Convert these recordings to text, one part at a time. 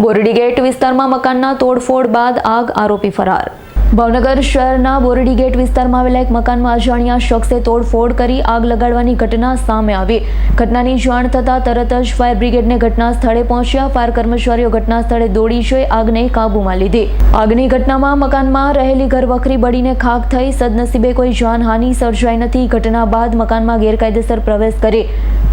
બોરડી gate વિસ્તારમાં મકાનના તોડફોડ બાદ આગ આરોપી ફરાર. ભાવનગર શહેરના બોરડી ગેટ વિસ્તારમાં આવેલા એક મકાનમાં અજાણ્યા શખ્સે તોડફોડ કરી આગ લગાડવાની ઘટના સામે આવી. ઘટનાની જાણ થતાં તરત જ ફાયર બ્રિગેડને ઘટના સ્થળે પહોંચ્યા. ફાયર કર્મચારીઓ ઘટના સ્થળે દોડી જોઈ આગને કાબૂમાં લીધી. આગની ઘટનામાં મકાનમાં રહેલી ઘરવખરી બળીને ખાખ થઈ સદનસીબે કોઈ જાનહાનિ સર્જાઈ નથી. ઘટના બાદ મકાનમાં ગેરકાયદેસર પ્રવેશ કરી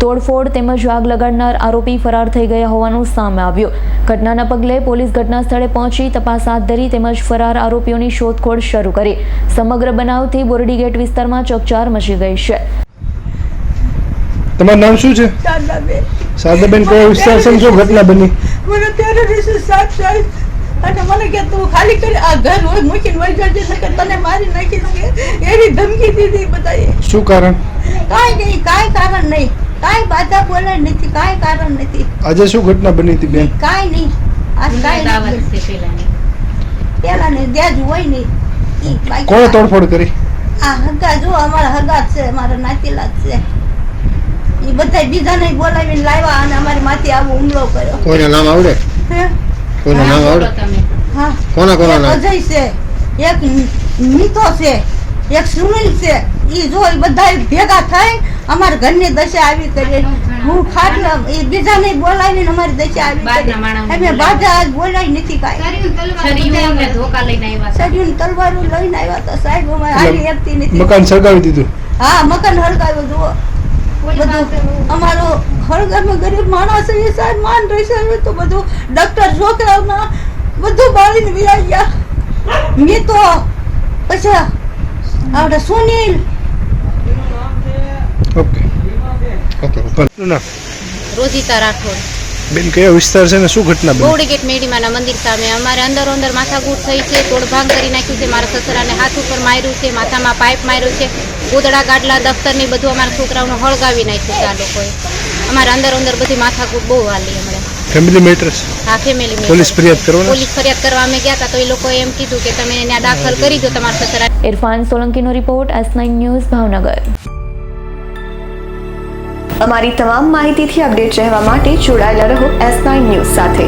તોડફોડ તેમજ આગ લગાડનાર આરોપી ફરાર થઈ ગયા હોવાનું સામે આવ્યું. ઘટનાના પગલે પોલીસ ઘટના સ્થળે પહોંચી તપાસ હાથ ધરી તેમજ ફરાર આરોપીઓની શોધખોળ શરૂ કરી. સમગ્ર બનાવથી બોરડી ગેટ વિસ્તારમાં ચકચાર મચી ગઈ છે. તમારું નામ શું છે? શારદાબેન. કયો વિસ્તાર છે શું ઘટના બની? મને ત્યારે દિવસે સાત થાય અને મને કે તું ખાલી કરી આ ઘર હોય મૂકીને વહી જજે. નકર તને મારી નાખી શકે એવી ધમકી દીધી બધાએ. શું કારણ? કાંઈ નહીં કાંઈ કારણ નહીં. કાંઈ બાધા બોલે નથી કાઈ કારણ નથી. આજે શું ઘટના બની હતી બેન? કાઈ નહીં. આજ કાઈ નહીં પેલા ને ત્યાં જ હોય ને કોણે તોડફોડ કરી? આ હગા જો અમારા હગા છે અમારા નાતીલા છે. એ બધા બીજાને બોલાવીને લાવ્યા અને અમારી માથે આવો હુમલો કર્યો. કોઈને નામ આવડે? હે? નામ આવડે? હા. કોના કોના નામ? અજય છે એક મિતો છે. એક સુનિલ છે એ જો બધા ભેગા થઈ અમારા ઘરની દશા આવી કરી. હું ખાટલા એ બીજાને બોલાવીને અમારી દશા આવી અમે બાધા આજ બોલાવી નથી કાંઈ. ધોકા લઈને આવ્યા છે. સજ્જુન લઈને આવ્યા તો સાહેબ અમારે હાલી એકતી નથી. મકાન સળગાવી દીધું? હા મકાન હળગાવ્યું જુઓ. બધું અમારો હળગામાં ગરીબ માણસ છે સાહેબ માન રહેશે. તો બધું ડોક્ટર છોકરાઓના બધું બાળીને વિરાઈ ગયા. મેં તો પછી આપણે સુનિલ. ઓકે. રોજિતા રાઠોડ. બેન કયો વિસ્તાર છે ને? શું ઘટના બની? બોવડી ગેટ મેડીમાના મંદિર સામે અમારે અંદર અંદર માથાકૂટ થઈ છે તોડભાંગ કરી નાખ્યું છે મારા સસરાને હાથ ઉપર માર્યું છે માથામાં પાઇપ માર્યો છે ગોદડા ગાડલા દફતર ને બધું અમારા છોકરાઓને હળગાવી નાખ્યું છે આ લોકોએ. અમારે અંદર અંદર બધી માથાકૂટ બહુ હાલી હમણાં. ફેમિલી મેટર્સ હા ફેમિલી પોલીસ ફરિયાદ કરવાના? પોલીસ ફરિયાદ કરવા અમે ગયા હતા તો એ લોકોએ એમ કીધું કે તમે એને દાખલ કરી દો તમારા સસરા Irfan સોલંકીનો report S nine news Bhavnagar. અમારી તમામ માહિતીથી અપડેટ રહેવા માટે જોડાયેલા રહો એસ નાઇન ન્યૂઝ સાથે.